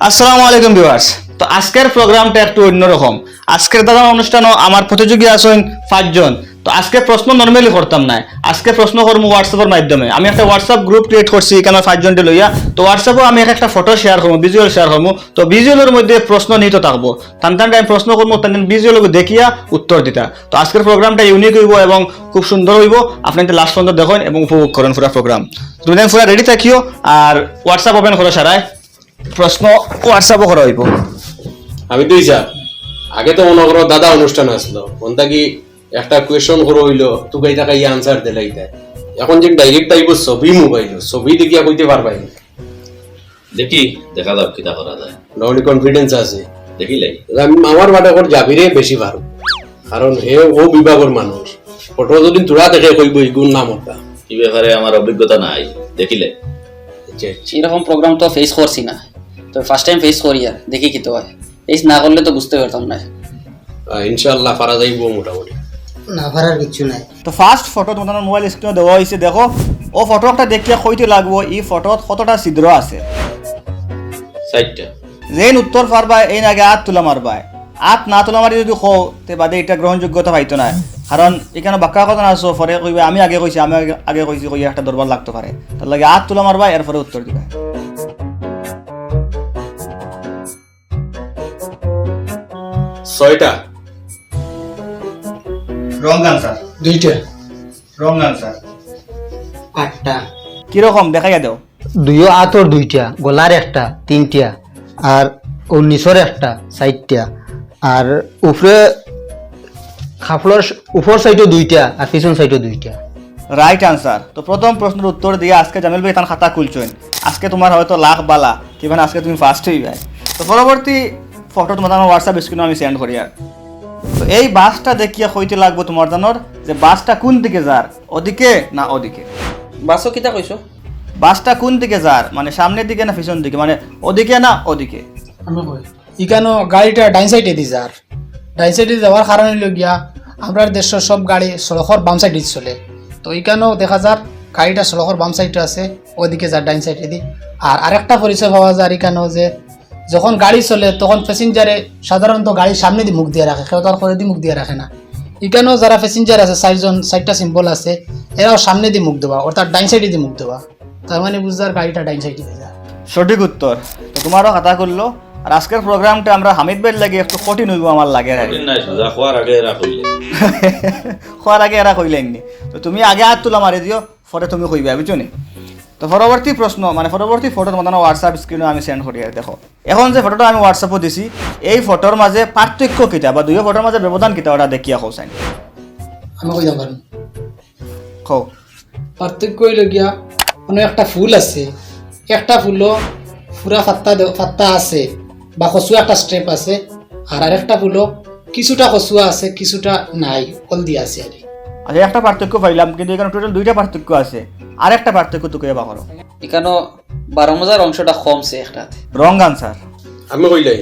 আসসালামু আলাইকুম ভিউয়ার্স। তো আজকের প্রোগ্রামটা একটু অন্যরকম আজকের দাদা অনুষ্ঠানও আমার প্রতিযোগী আছেন পাঁচজন। তো আজকে প্রশ্ন নর্মালি করতাম না। আজকে প্রশ্ন করব হোয়াটসঅ্যাপের মাধ্যমে। আমি একটা হোয়াটসঅ্যাপ গ্রুপ ক্রিয়েট করছি এখানে পাঁচজনকে লইয়া? তো হোয়াটসঅ্যাপে আমি একটা ফটো শেয়ার করব ভিজুয়াল শেয়ার করব। তো ভিজুয়ালের মধ্যে প্রশ্ন নিহিত থাকব। টান টান টাইম প্রশ্ন করব টান ভিজুয়াল দেখিয়া উত্তর দিতা। তো আজকের প্রোগ্রামটা ইউনিক হইব এবং খুব সুন্দর হইব। আপনাদের লাস্ট পর্যন্ত দেখেন এবং উপভোগ করেন পুরা প্রোগ্রাম তুমি পুরা রেডি থাকিও। আর হোয়াটসঅ্যাপ ওপেন করো সারায়। প্রশ্ন হোয়াটসঅ্যাপও করা হইব। আমি তুই যা আগে তো মনে করো দাদা অনুষ্ঠান আসলো। কোনটা কি একটা কোয়েশন করো হইল তুই তাকে ইয়ে আনসার দিলাই দেয় এখন যে ডাইরেক্ট টাইপ ছবি মোবাইল ছবি দেখিয়া কইতে পারবাই না। দেখি দেখা যাক কিতা করা যায়। নহলে কনফিডেন্স আছে। দেখিলাই আমি আমার বাটা কর যাবিরে বেশি ভালো কারণ হে ও বিভাগের মানুষ। ফটো যদি তোরা দেখে কইব ইগুন নাম ওটা এই ব্যাপারে আমার অভিজ্ঞতা নাই? দেখিলে এরকম প্রোগ্রাম তো ফেস করছি না। তো ফার্স্ট টাইম ফেস করি আর দেখি কি তো হয়। ফেস না করলে তো বুঝতে পারতাম না। ইনশাল্লাহ পারা যাইব মোটামুটি। না পারার কিছু নাই। তো ফার্স্ট ফটো তোমাদের মোবাইল স্ক্রিনে দেওয়া হয়েছে দেখো। ও ফটোটা দেখিয়া কইতে লাগবো এই ফটোত কতটা ছিদ্র আছে? সাইডটা যেন উত্তর পারবা এই আগে আত তুলা মারবা আত না তুলা মারি যদি কও তে বাদে এটা গ্রহণযোগ্যতা পাইতো না। কারণ এখানে বাক্কা কথা না আছো পরে কইবে আমি আগে কইছি আমি আগে- আগে কইছি কইয়া একটা দরবার লাগতে পারে তার লাগে আত তুলা মারবা এরপরে উত্তর দিবা। ছয়টা। রং আনসার দুইটা। রং আনসার আটটা কীরকম? দেখাইয়া দাও। দুইও আতর দুইটা গলার একটা তিনটা আর ও একটা চারটা আর উপরে খাফলর উপর সাইডও দুইটা আর পিছন সাইডও দুইটা। রাইট আনসার তো প্রথম প্রশ্নের উত্তর দিয়ে আজকে জামিল ভাই তার খাতা খুলছেন আজকে তোমার হয়তো লাখ বালা কীভাবে আজকে তুমি ফার্স্ট হয়ে যায়। তো পরবর্তী ফটো তোমার আমার হোয়াটসঅ্যাপ স্ক্রিনে আমি সেন্ড করি আর তো এই বাসটা দেখিয়া কইতে লাগবো তোমার জানোর যে বাসটা কোন দিকে যার ওদিকে না ওদিকে বাসও কিতা কইছো বাসটা কোন দিকে যার মানে সামনের দিকে না পিছন দিকে মানে ওদিকে না ওদিকে আমি কই ইকানো গাড়িটা ডাইন সাইডে দি যার ডাইন সাইডে যাওয়ার কারণে হইল গিয়া আমরা দেশের সব গাড়ি সড়কর বাম সাইডে চলে। তো ইকানো দেখা যার গাড়িটা সড়কর বাম সাইডে আছে ওদিকে যার ডাইন সাইডে দি আর আরেকটা পরিচয় পাওয়া যায় ইকানো যে, যখন গাড়ি চলে, তখন প্যাসেঞ্জারে সাধারণত গাড়ির সামনে দিয়ে মুখ দিয়ে রাখে কেউ তার করে দিয়ে মুখ দিয়ে রাখে না। ইকানো যারা প্যাসেঞ্জার আছে চারজন চারটা সিম্বল আছে এরাও সামনে দিয়ে মুখ দেওয়া অর্থাৎ ডাইন সাইডে দিয়ে মুখ দেওয়া তার মানে বুঝতে গাড়িটা ডাইন সাইডে সঠিক উত্তর তোমারও খাতা করল আর আজকের প্রোগ্রামটা আমরা হামিদ ভাইয়ের লাগে একটু কঠিন হইব আমার লাগে খোয়ার আগে এরা কইলে খোয়ার আগে এরা কইলেন নি তো তুমি আগে হাত তুলা মারি দিও পরে তুমি কইবে বুঝছ নি? তো পরবর্তী প্রশ্ন মানে পরবর্তী ফটো তোমার হোয়াটসঅ্যাপ স্ক্রিনে আমি সেন্ড করি আর দেখো। এখন যে ফটোটা আমি হোয়াটসঅ্যাপে দিছি এই ফটোর মাঝে পার্থক্য কিটা বা দুই ফটোর মাঝে ব্যবধান কিটা ওটা দেখিয়া কও চাই আমি কইতে পারেন কও। পার্থক্য হইল গিয়া মানে একটা ফুল আছে। একটা ফুলও পুরা পাত্তা দে- পাত্তা আছে। বা কচুয়া একটা স্টেপ আছে। আর আরেকটা ফুলও কিছুটা কচুয়া আছে কিছুটা নাই হলদি আছে আর কি। আচ্ছা একটা পার্থক্য পাইলাম কিন্তু এখানে টোটাল দুইটা পার্থক্য আছে। আর একটা পার্থক্য তো কইবা করো এখানো বারো মজার অংশটা কমছে একটা রং আনসার আমি কইলাই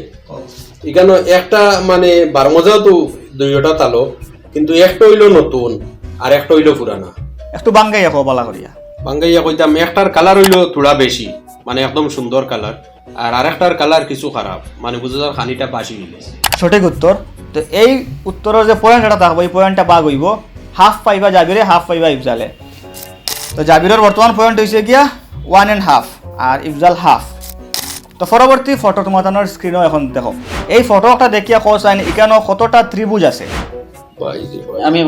এখানে একটা মানে বারো মজাও তো দুইটা তালো কিন্তু একটা হইল নতুন আর একটা হইল পুরানা। একটু বাঙ্গাইয়া কও বালা করিয়া। বাঙ্গাইয়া কইতাম একটার কালার হইল থোড়া বেশি মানে একদম সুন্দর কালার আর আরেকটার কালার কিছু খারাপ। মানে বুঝা যার খানিটা বাসি হইলে সঠিক উত্তর। তো এই উত্তরের যে পয়েন্ট এটা থাকব এই পয়েন্টটা বাঘ হইব। হাফ পাইবা জাবিরে হাফ পাইবা ইফজালে। তো জাবিরের বর্তমান পয়েন্ট হয়েছে গিয়া ওয়ান অ্যান্ড হাফ আর ইফজাল হাফ তো পরবর্তী ফটো তোমার স্ক্রিনও এখন দেখো। এই ফটোটা দেখিয়া কো চাইন এখানে কতটা ত্রিভুজ আছে? আমি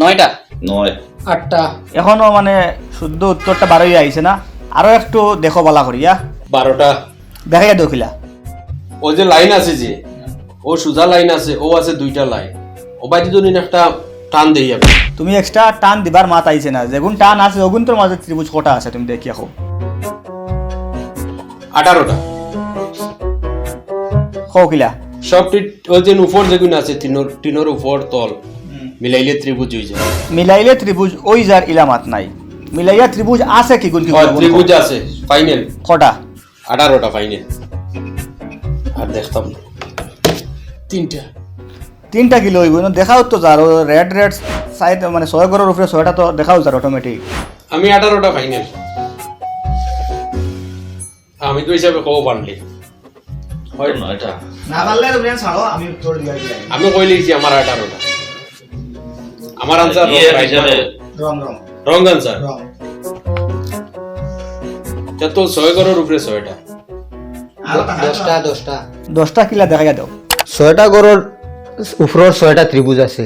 নয়টা। নয়। আটটা। এখনও মানে শুদ্ধ উত্তরটা বারোই আইছে না। আরও একটু দেখো বালা করিয়া বারোটা। দেখাইয়া দেখিলা। ও যে লাইন আছে যে ও সোজা লাইন আছে ও আছে দুইটা লাইন। ও বাইদি যদি একটা টান দেই আমি। তুমি এক্সট্রা টান দিবার মাত আইছে না। যেগুন টান আছে ওগুন তোর মাঝে ত্রিভুজ কটা আছে তুমি দেখিয়া কো আঠারোটা। কিলা। সবটি ওই যে উপর যেগুলো আছে টিনোর টিনোর উপর তল মিলাইলে ত্রিভুজ হয়ে যায়। মিলাইলে ত্রিভুজ ওই যার ইলামাত নাই। মিলাইয়া ত্রিভুজ আছে কি গুণ কি? ত্রিভুজ আছে ফাইনাল কটা। আঠারোটা ফাইনাল আর দেখতাম না। তিনটা। তিনটা কিলো হইব না দেখাও তো যার রেড রেড সাইড মানে ছয় গড়ের উপরে ছয়টা তো দেখাও যার অটোমেটিক আমি আঠারোটা ফাইনাল আমি তো হিসাবে কব পারলি। হয় নয়টা না পারলে তুমি ছাড়ো আমি কই লিখছি আমার আঠারোটা? আমার আনসার রং রং রং আনসার রং তো ছয় উপরে ছয়টা। দশটা দশটা। দশটা কিলা দেখা দাও ছয়টা গড়র উপরের ছয়টা ত্রিভুজ আছে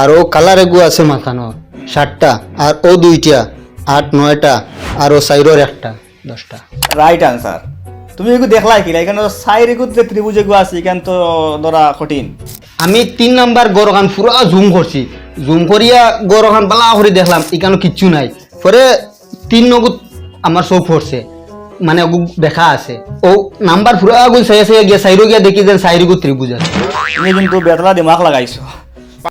আর ও কালার এগু আছে মাথানো সাতটা আর ও দুইটা আট নয়টা আর ও সাইডর একটা দশটা। রাইট আনসার তুমি এগুলো দেখলাই কিলা এখানে সাইড এগুলো যে ত্রিভুজ এগুলো আছে এখানে তো ধরা কঠিন। আমি তিন নাম্বার গরখান পুরা জুম করছি জুম করিয়া গরখান বালা করে দেখলাম এখানে কিচ্ছু নাই। পরে তিন নগুত আমার চোখ পড়ছে মানে দেখা আছে। ও নাম্বার পুরা গুল চাই চাই গিয়া সাইরো গিয়া দেখি যেন সাইরিগু ত্রিভুজ আছে। তুমি কিন্তু বেতলা দিমাগ লাগাইছো।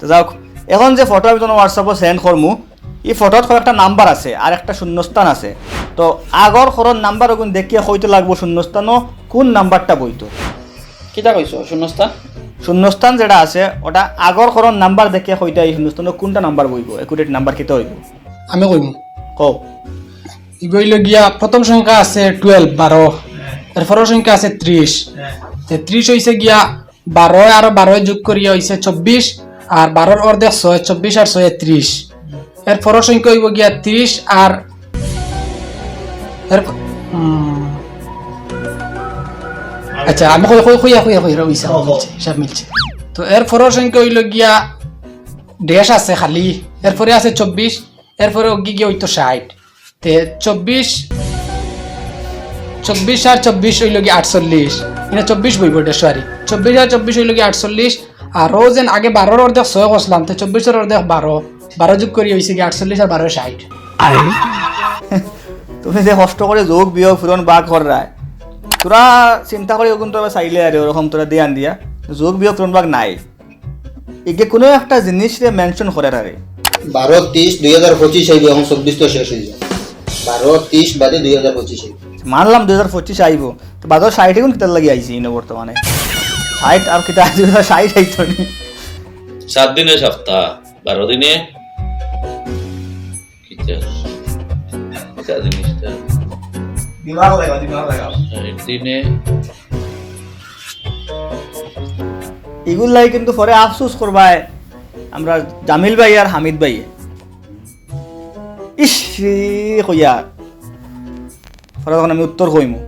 যাওক এখন যে ফটো আমি তোমার হোয়াটসঅ্যাপে সেন্ড করমু এই ফটোত একটা নাম্বার আছে আর একটা শূন্যস্থান আছে। তো আগর খরর নাম্বার ওগুন দেখিয়ে হইতে লাগবো শূন্যস্থানও কোন নাম্বারটা বইতো কিতা কইছো শূন্যস্থান? শূন্যস্থান যেটা আছে ওটা আগর খরর নাম্বার দেখিয়ে হইতে এই শূন্যস্থানও কোনটা নাম্বার বইব একুরেট নাম্বার কেতে হইব? আমি কইম। কও। ইগইল গিয়া প্রথম সংখ্যা আছে টুয়েলভ বারো। এরপরের সংখ্যা আছে ত্রিশ। তে ত্রিশ হইছে গিয়া বারো আর বারো যোগ করিয়া হইছে চব্বিশ আর বারোর অর্ধেক ছয় চব্বিশ আর ছয় ত্রিশ। এর পরের সংখ্যা হইব গিয়া ত্রিশ আর এর আচ্ছা আমি কইয়া কইয়া কইয়া হইছে মিলছে সব মিলছে। তো এর পরের সংখ্যা হইল গিয়া ড্যাশ আছে খালি এরপরে আছে চব্বিশ এরপরে গিয়ে হইতো ষাট। তে চব্বিশ চব্বিশ আর চব্বিশ হইল গিয়ে আটচল্লিশ। এখানে চব্বিশ বইব ডেসুয়ারি চব্বিশ আর চব্বিশ হইল গিয়ে আটচল্লিশ আরও যেন আগে বারোর অর্ধেক ছয় বসলাম তো চব্বিশের অর্ধেক বারো। বারো যোগ করি হয়েছে গিয়ে আটচল্লিশ আর বারো ষাট। তুমি যে কষ্ট করে যোগ বিয়োগ ফুরন বাঘ রায় তোরা চিন্তা করে ওগুন তোরা চাইলে আর ওরকম তোরা দিয়ে আন দিয়া। যোগ বিয়োগ ফুরন বাঘ নাই। এগে কোনো একটা জিনিস মেনশন করে আরে বারো তিরিশ দুই হাজার পঁচিশ হইবে চব্বিশ তো শেষ হয়ে যায়। বারো তিরিশ বাদে দুই হাজার পঁচিশ। মানলাম দুই হাজার পঁচিশ আইব। তো বাজার ষাট এখন কিতার লাগি আইছি ইনো বর্তমানে? ষাট আর কিতা দুই হাজার ষাট আইতো নি। সাত দিনে সপ্তাহ বারো দিনে? কিতা? কিতা জিনিসটা? দিমাগ লাগাও দিমাগ লাগাও। ষাট দিনে? এগুলাই কিন্তু পরে আফসোস করবায়। আমরা জামিল ভাই আর হামিদ ভাই। ইস রে কইয়া। পরে তখন আমি উত্তর কইমু।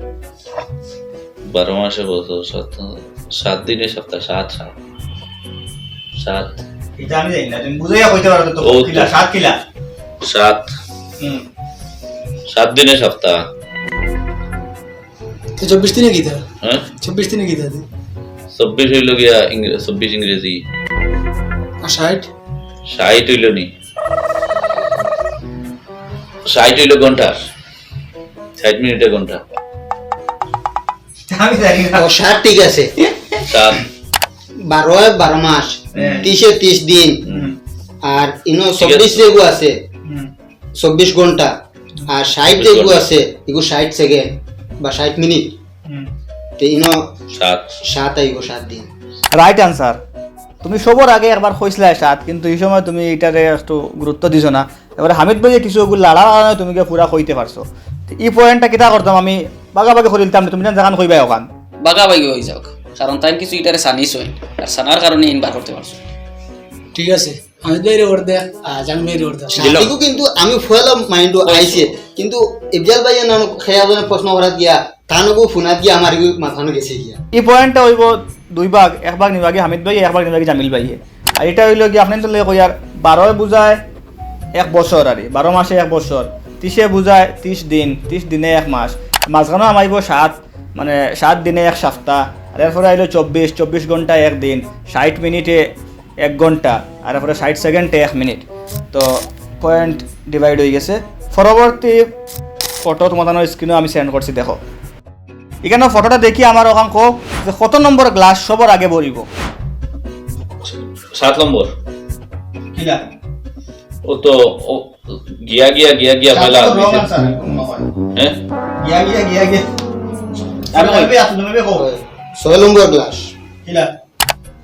বারো মাসে বছর সাত সাত দিনে সপ্তাহ সাত সাত। সাত। এটা আমি জানি না তুমি বুঝাইয়া কইতে পারো তো কিলা সাত কিলা? সাত। হুম। সাত দিনে সপ্তাহ। তো চব্বিশ দিনে গীতা? হ্যাঁ? চব্বিশ দিনে গীতা চব্বিশ হইল গিয়া চব্বিশ ইংরেজি। আর ষাট? ষাট হইল নি। ষাট হইল ঘণ্টা। ষাট মিনিটে ঘণ্টা। ষাট ঠিক আছে। সাত বারো বারো মাস। হ্যাঁ। তিরিশে তিরিশ দিন। আর ইনো চব্বিশ যেগু আছে। চব্বিশ ঘণ্টা। আর ষাট যেগু আছে এগু ষাট সেকেন্ড বা ষাট মিনিট। তো ইনো সাত সাত আইব সাত দিন। রাইট আনসার তুমি সবর আগে একবার কইছিলে সাত কিন্তু এই সময় তুমি এটারে একটু গুরুত্ব দিছো না। এবারে হামিদ ভাইয়ে কিছু লাড়া তুমি পুরা কইতে পারছ। এই পয়েন্টটা কিতা করতাম আমি? বাগা বাগি করে দিতাম তুমি জান জাগান কইবাই ওখান। বাগা বাগি হয়ে যাওক কারণ তাই কিছু ইটারে সানিস হয় আর সানার কারণে ইনবার করতে পারছ। ঠিক আছে আমি বাইরে ওর দে জামি বাইরে ওর দে। সাথীকু কিন্তু আমি ফুয়েল মাইন্ড আইছে কিন্তু ইফজাল ভাই না খেয়া জনে প্রশ্ন করাত গিয়া তানকু ফোনাত গিয়া আমার মাথানো গেছে গিয়া। এই পয়েন্টটা হইব দুই ভাগ এক ভাগ নিবাগে হামিদ ভাই এক ভাগ নিবাগে জামিল ভাইয়ে। আর এটা হইল কি আপনি তো কই আর বারোয় বুঝায় এক বছর আর বারো মাসে এক বছর ত্রিশে বুঝায় ত্রিশ দিন ত্রিশ দিনে এক মাস। মাঝখানেও আমাইব সাত মানে সাত দিনে এক সপ্তাহ। আর এরপরে আইলো চব্বিশ চব্বিশ ঘণ্টা এক দিন। ষাট মিনিটে এক ঘণ্টা আর এরপরে ষাট সেকেন্ডে এক মিনিট। তো পয়েন্ট ডিভাইড হয়ে গেছে। পরবর্তী ফটো তোমাদের স্ক্রিনেও আমি সেন্ড করছি দেখো। এখানে ফটোটা দেখি আমার ওখান কো যে কত নম্বর গ্লাস সবার আগে বলিব সাত নম্বর ও তো ও গিয়া গিয়া গিয়া গিয়া মেলা হ্যাঁ? ছয় নম্বর গ্লাস।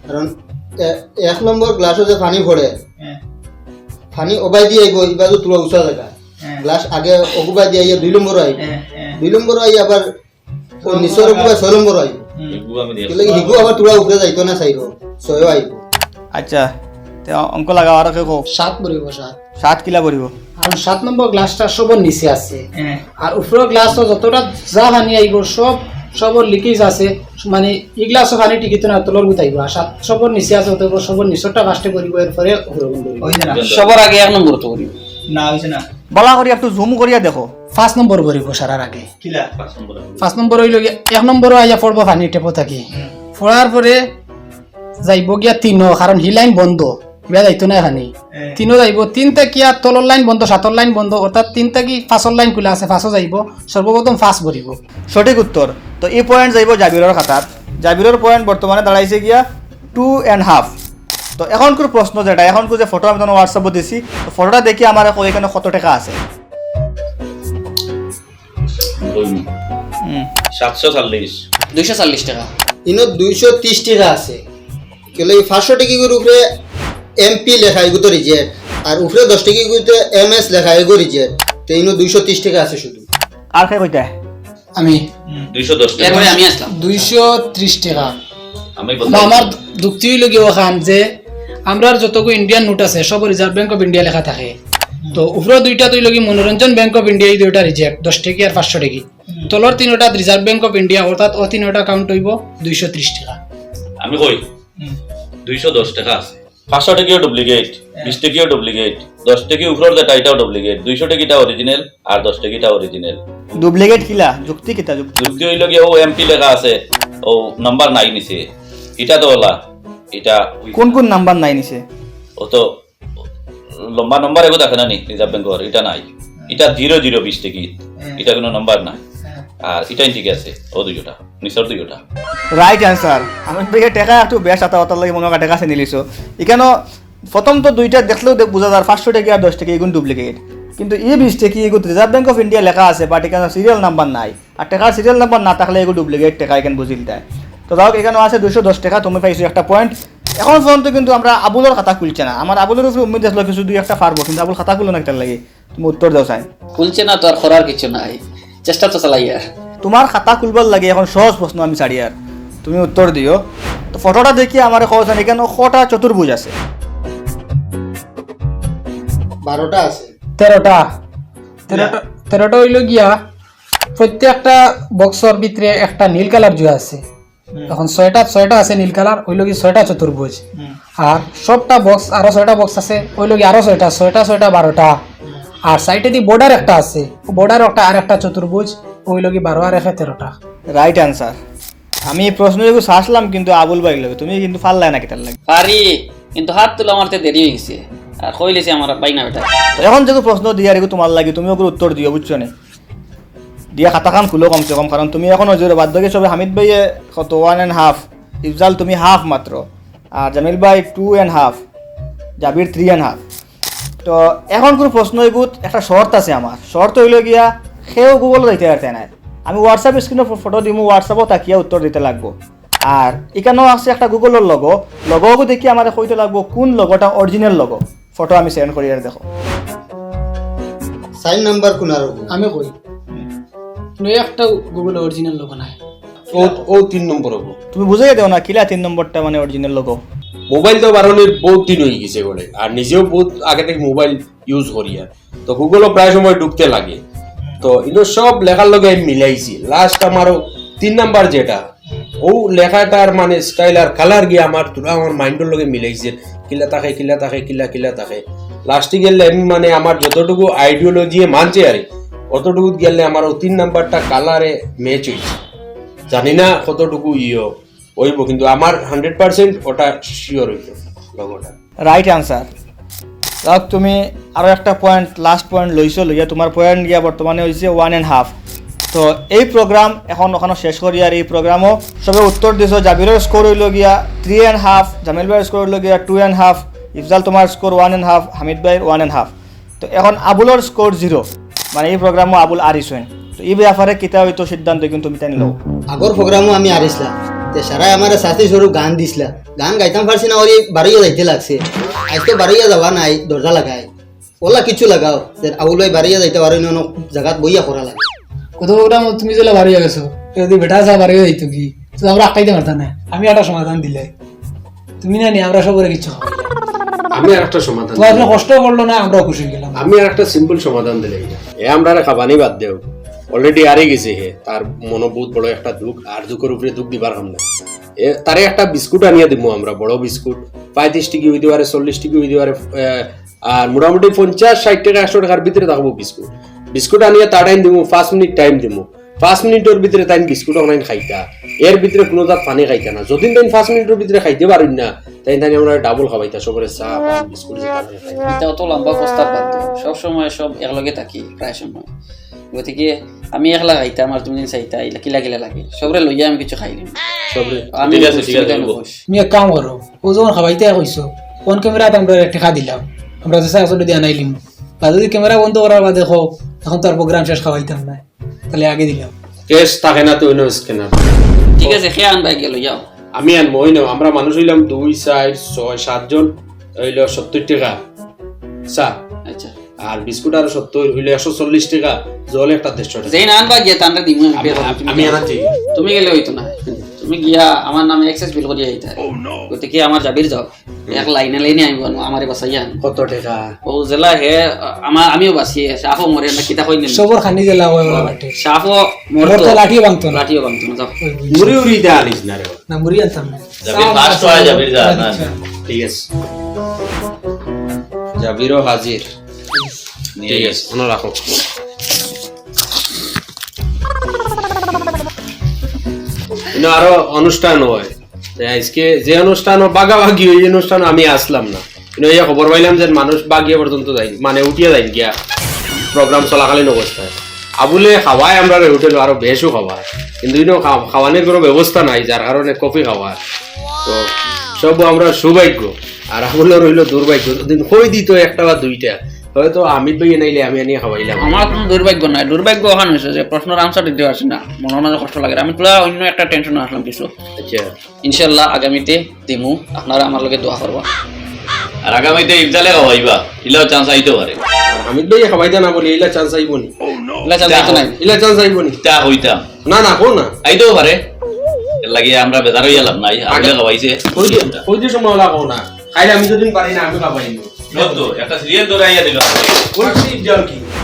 কারণ এক নম্বর গ্লাসও যে পানি পড়ে পানি ওবাই দিয়ে আইব ইবাজু তুলা উঁচা জায়গা গ্লাস আগে অগুবাই দিয়ে আইয়া দুই নম্বর আইব দুই নম্বর আই আবার ও নিচর অগুবাই ছয় নম্বর আমি কেলে হিগু আবার তোরা উপরে যাইতো না চাইরো ছয়ও আইব আচ্ছা। অঙ্ক লাগাও আর কে হোক সাত পড়িব সাত। সাত কিলা পড়িব? আর সাত নম্বর গ্লাসটা সবর নিচে আছে। আর উপরের গ্লাসও যতটা যা পানি আইব সব সবর লিকেজ আছে। মানে এই গ্লাসও পানি টিকিত না তলর গুত আইব আর সাত সবর নিচে আছে অতএব সবর নিচরটা ফার্স্টে করিব এরপরে করিব সবার আগে এক নম্বর তো করিব না হইছে না। বলা করি একটু জুম করিয়া দেখো। পাঁচ নম্বর করিব সারার আগে। কিলা? পাঁচ নম্বর নম্বর হইল এক নম্বরও আইয়া পড়ব পানি টেপো থাকি। পড়ার পরে যাইব গিয়া তিন কারণ হি লাইন বন্ধ। বিয়া যাইতো না এখানে। তিনও যাইব। তিন তাকিয়া তলর লাইন বন্ধ সাতর লাইন বন্ধ? অর্থাৎ তিন তাকি পাঁচর লাইন খোলা আছে পাঁচও যাইব। সর্বপ্রথম ফাঁস ভরিব সঠিক উত্তর তো এই পয়েন্ট যাইব জাবিরের খাতাত। জাবিরের পয়েন্ট বর্তমানে দাঁড়াইছে গিয়া টু অ্যান্ড হাফ তো এখন এখনকার প্রশ্ন যেটা এখনকার যে ফটো আমি তোমার হোয়াটসঅ্যাপে দিছি তো ফটোটা দেখি আমার এখন এখানে কত টাকা আছে। সাতশো চল্লিশ দুইশো চল্লিশ টাকা। ইনো দুইশো ত্রিশ টাকা আছে। কেলে এই পাঁচশো টিকিগুর উপরে এমপি লেখা এগুলো রিজেক্ট আর উপরে দশ টাকা টিকিগুলোতে এম এস লেখা এগো রিজেক্ট তো ইনো দুইশো ত্রিশ টাকা আছে শুধু। আর কে কইতে? আমি। দুইশো দশ টাকা। এরপরে আমি আসলাম। দুইশো ত্রিশ টাকা। আমি আমার যুক্তি হইল গিয়ে ওখান যে আমরা যতগু ইন্ডিয়ান নোট আছে সব রিজার্ভ ব্যাংক অফ ইন্ডিয়া লেখা থাকে। তো উপরে দুইটা তুই লগি মনোরঞ্জন ব্যাংক অফ ইন্ডিয়া এই দুইটা রিজেক্ট দশ টাকি আর পাঁচশো টাকি। তলর তিনটা রিজার্ভ ব্যাংক অফ ইন্ডিয়া অর্থাৎ ও তিনটা কাউন্ট হইব দুইশো ত্রিশ টাকা। আমি কই? দুইশো দশ টাকা আছে। পাঁচশো টাকিও ডুপ্লিকেট বিশ টাকিও ডুপ্লিকেট দশ টাকি উপরের যেটা এটাও ডুপ্লিকেট দুইশো টাকিটা অরিজিনাল আর দশ টাকিটা অরিজিনাল ডুপ্লিকেট কিলা? যুক্তি কিতা? যুক্তি। যুক্তি হইল গিয়ে ও এমপি লেখা আছে ও নাম্বার নাই নিছে। এটা তো ওলা এটা কোন কোন নাম্বার নাই নিছে? ও তো লম্বা নম্বর এগো দেখে না নি রিজার্ভ ব্যাংকর এটা নাই। এটা জিরো জিরো বিশ টিকিট এটা কোনো নাম্বার নাই। আর এটাই ঠিক আছে ও দুইটা নিচর দুইটা রাইট অ্যান্সার আমি দেখে টেকা একটু বেশ আতা অতার লাগে মনে টেকা আছে নিলিছো। এখানে প্রথম তো দুইটা দেখলেও বোঝা যায় পাঁচশো টাকা আর দশ টাকা এগুলো ডুপ্লিকেট কিন্তু এই বিশ টাকা এগুলো রিজার্ভ ব্যাংক অফ ইন্ডিয়া লেখা আছে বাট এখানে সিরিয়াল নাম্বার নাই। আর টাকার সিরিয়াল নাম্বার না থাকলে এগুলো ডুপ্লিকেট টাকা এখানে বুঝিল দেয় তো যাও এখানে আছে দুশো দশ টাকা তুমি পাইছো একটা পয়েন্ট এখন পর্যন্ত কিন্তু আমরা আবুলের খাতা খুলছে না। আমার আবুলের উপরে উম্মিদ আসলো কিছু দুই একটা পারব কিন্তু আবুল খাতা খুলো না একটা লাগে। তুমি উত্তর দাও চাই খুলছে না তো আর করার কিছু নাই। চেষ্টা তো চালাই আর তোমার খাতা খুলবার লাগে এখন সহজ প্রশ্ন আমি ছাড়ি আর তুমি উত্তর দিও তো ফটোটা দেখি আমার কওছেন এখানে কটা চতুর্ভুজ আছে। বারোটা আছে। তেরোটা তেরোটা তেরোটা হইল গিয়া প্রত্যেকটা বক্সর ভিতরে একটা নীল কালার জুয়া আছে। এখন ছয়টা ছয়টা আছে নীল কালার ওই লগি ছয়টা চতুর্ভুজ আর সবটা বক্স আরও ছয়টা বক্স আছে ওই লগি আরও ছয়টা ছয়টা ছয়টা বারোটা আর সাইডে দি বর্ডার একটা আছে। বর্ডার একটা আর একটা চতুর্ভুজ ওই লগি বারো আর একে তেরোটা। রাইট অ্যান্সার আমি এই প্রশ্ন যেগুলো আসলাম কিন্তু আবুল বাড়ি লাগে। তুমি কিন্তু ফাল্লাই না কেটার লাগে? পারি কিন্তু হাত তোলা আমার তে দেরি হয়ে গেছে। আর কইলেছে আমার পাই না বেটা? এখন যেগুলো প্রশ্ন দিয়ে আর তোমার লাগে তুমি ওগুলো উত্তর দিও বুঝছ নে? দিয়া খাতাখান খুলো কমসে কম কারণ তুমি এখন জোরে বাদ দিয়ে সবে হামিদ ভাইয়ে কত ওয়ান অ্যান্ড হাফ ইফজাল তুমি হাফ মাত্র আর জামিল ভাই two and half Jabir three and half তো এখন কোনো প্রশ্ন এগুত একটা শর্ত আছে আমার। শর্ত হইল গিয়া সেও গুগল দিতে পারতে নাই। আমি হোয়াটসঅ্যাপ স্ক্রিনে ফটো দিমু হোয়াটসঅ্যাপও তাকিয়া উত্তর দিতে লাগবো। আর এখানেও আছে একটা গুগলের লগো লগোকে দেখি আমার কইতে লাগবো কোন লগোটা অরিজিনাল লগো ফটো আমি সেন্ড করি আর দেখো। সাইন নাম্বার কোন আর আমি কই। একটা গুগল অরিজিনাল লোক নাই। ও ও তিন নম্বর হব। তুমি বুঝাই দেও না কিলা তিন নম্বরটা মানে অরিজিনাল লগো মোবাইল তো বারণের বহুত দিন হয়ে গেছে বলে আর নিজেও বহুত আগে থেকে মোবাইল ইউজ করি আর। তো গুগলও প্রায় সময় ঢুকতে লাগে। তো এগুলো সব লেখার লগে আমি মিলাইছি। লাস্ট আমারও তিন নাম্বার যেটা, ও লেখাটার মানে স্টাইল আর কালার গিয়ে আমার তোরা আমার মাইন্ডের লগে মিলাইছে। কিলা থাকে কিলা থাকে কিলা কিলা থাকে লাস্টে গেলে আমি মানে আমার যতটুকু আইডিওলজি মানছে আর অতটুকু গেলে আমার ও তিন নাম্বারটা কালারে ম্যাচ হয়েছে জানি না কতটুকু ইয়ে। হইব কিন্তু আমার হান্ড্রেড পার্সেন্ট ওটা শিওর হইল লগোটা রাইট আনসার যাক তুমি আরও একটা পয়েন্ট লাস্ট পয়েন্ট লইছো লইয়া তোমার পয়েন্ট গিয়া বর্তমানে হয়েছে ওয়ান অ্যান্ড হাফ তো এই প্রোগ্রাম এখন ওখানে শেষ করি আর এই প্রোগ্রামও সবে উত্তর দিছো জাবিরের স্কোর হইল গিয়া থ্রি অ্যান্ড হাফ জামিল ভাইয়ের স্কোর হইল গিয়া টু অ্যান্ড হাফ ইফজাল তোমার score one and half Hamid ভাইয়ের ওয়ান অ্যান্ড হাফ তো এখন আবুলের স্কোর জিরো মানে এই প্রোগ্রামও আবুল আরিস হইন তো এই ব্যাপারে কিতা হইতো সিদ্ধান্ত কিন্তু তুমি তাই লও। আগর প্রোগ্রামও আমি আরিসলাম তে সারাই আমার শাস্তি স্বরূপ গান দিছিলা। গান গাইতাম পারছি না ওই বাড়িয়ে যাইতে লাগছে। আজ তো বাড়িয়ে যাওয়া নাই দরজা লাগাই। ওলা কিছু লাগাও যে আউলাই বাড়িয়ে যাইতে পারি না জায়গাত বইয়া করা লাগে। কত প্রোগ্রাম তুমি যেলা বাড়িয়ে গেছো যদি বেটা যা বাড়িয়ে যাইতো কি? তো আমরা আটকাইতে পারতাম না। আমি একটা সমাধান দিলে। তুমি না নি আমরা সবরে কিছু আমি আর একটা সমাধান তো আপনি কষ্ট করল না আমরাও খুশি গেলাম। আমি আর একটা সিম্পল সমাধান দিলাই এ আমরা খাবানি বাদ দেও। অলরেডি আরে গেছে হে। তার মনে বহুত বড় একটা দুঃখ, আর দুঃখের উপরে দুঃখ দিবার হম না। তারে একটা বিস্কুট আনিয়ে দিব আমরা, বড় বিস্কুট। পঁয়ত্রিশ টিকি হইতে পারে, চল্লিশ টিকি হইতে পারে আর মোটামুটি পঞ্চাশ, ষাট টাকা, একশো টাকার ভিতরে থাকব বিস্কুট। বিস্কুট আনিয়ে তার টাইম দিব পাঁচ মিনিট টাইম দিব পাঁচ মিনিটের ভিতরে তাই বিস্কুট অনলাইন খাইতা এর ভিতরে কোনো তার পানি খাইতা না। যদি তাই পাঁচ মিনিটের ভিতরে খাইতে পারেন না তাই তাই আমরা ডাবল খাওয়াইতা সবরে চা পান, বিস্কুট। এটা অত লম্বা প্রস্তাব বাদ সব সময় সব একলগে থাকি প্রায় সময়। গতিকে আমি একলা খাইতাম আর তুমি চাইতা ইলা কিলা কিলা লাগে। সবরে লইয়া আমি কিছু খাই দিম। সবরে আমি ঠিক ঠিক আমি এক কাম করো ও যখন খাবাইতে কইছো ফোন ক্যামেরাতে আমরা টেকা দিলাম আমরা তো আসলে দিয়ে আনাইলিম বা যদি ক্যামেরা বন্ধ করার বাদে দেখো এখন তো আর প্রোগ্রাম শেষ খাওয়াইতাম না তাহলে আগে দিলাম। কেস থাকে না তো অন্য স্ক্যানার ঠিক আছে খেয়ে আনবা গেল যাও। আমি আনব মই নাও আমরা মানুষ হইলাম দুই চার ছয় সাতজন হইল সত্তর টাকা। চা। আচ্ছা। আর বিস্কুট আর সত্তর হইল একশো চল্লিশ টাকা। জল একটা দেড়শো টাকা। যেই না আনবা গিয়ে তান্ডা দিমু আমি আনাতে তুমি আনাচ্ছি তুমি গেলে হইতো না। তুমি গিয়া আমার নামে এক্সেস বিল করিয়া আইতা গতিকে আমার জাবির যাও। এক লাইনে লাইনে আইব আমারে বাসাইয়া কত টাকা? ও জেলা হে আমার আমিও বাঁচি সাফও মরে না কিতা কই নিল সবর খানি ওই বাটে সাফও মোর মরতো তো লাঠিও ভাঙতো না। লাঠিও বাংতো না যাও। মুড়ি উড়ি দেয়া আনিস না রে। না মুড়ি আনতাম না। জাবির ফার্স্ট হয় জাবির যা না। ঠিক আছে। জাবিরও হাজির। ঠিক আছে। মনে রাখো। আরও অনুষ্ঠান হয়। আজকে যে অনুষ্ঠান বাগাবাগি ওই অনুষ্ঠান আমি আসলাম না। কিন্তু এই খবর পাইলাম যে মানুষ বাগিয়ে পর্যন্ত যাই মানে উঠিয়ে যাই গিয়া। প্রোগ্রাম চলাকালীন অবস্থায় আবুলে খাওয়ায় আমরা হোটেল আরও বেশও খাওয়ায় কিন্তু ইনো খাওয়ানোর কোনো ব্যবস্থা নাই যার কারণে কফি খাওয়ায় তো সব আমরা সৌভাগ্য। আর আবুলে রইল দুর্ভাগ্য দিন কই দিত একটা বা দুইটা। হয়তো আমি আমি আনিয়ে খাওয়াইলাম আমার কোনো দুর্ভাগ্য নাই। দুর্ভাগ্য ওখানে হয়েছে যে প্রশ্নের আনসার দিতে পারছি না। মনে মাঝে কষ্ট লাগে। আমি তোলা অন্য একটা টেনশন আসলাম কিছু। আচ্ছা। ইনশাল্লাহ আগামীতে দিমু। আপনারা আমার লগে দোয়া করবা। আর আগামীতে ইফতালে ইলাও চান্স আইতে পারে। আর হামিদ ভাই খাওয়াইতে না বলি ইলা চান্স আইব নি। এগুলা চালাইতো নাই। ইলা চান্স আইব নি। তা হইতাম। না না কো না। আইতেও পারে। এর লাগিয়ে আমরা বেজার হইয়া লাভ নাই। আগে খাওয়াইছে কই দিয়ে কই দিয়ে সময় ওলা কো না। খাইলে আমি যদি পারি না আমি খাওয়াইব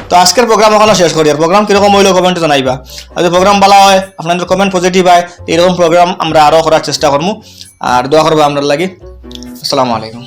তো আজকের প্রোগ্রাম এখনও শেষ করি আর প্রোগ্রাম কীরকম হইল কমেন্টে জানাইবা। যদি প্রোগ্রাম ভালো হয় আপনাদের কমেন্ট পজিটিভ হয় এরকম প্রোগ্রাম আমরা আরও করার চেষ্টা করব আর দোয়া করব আপনার লাগি। আসসালামু আলাইকুম।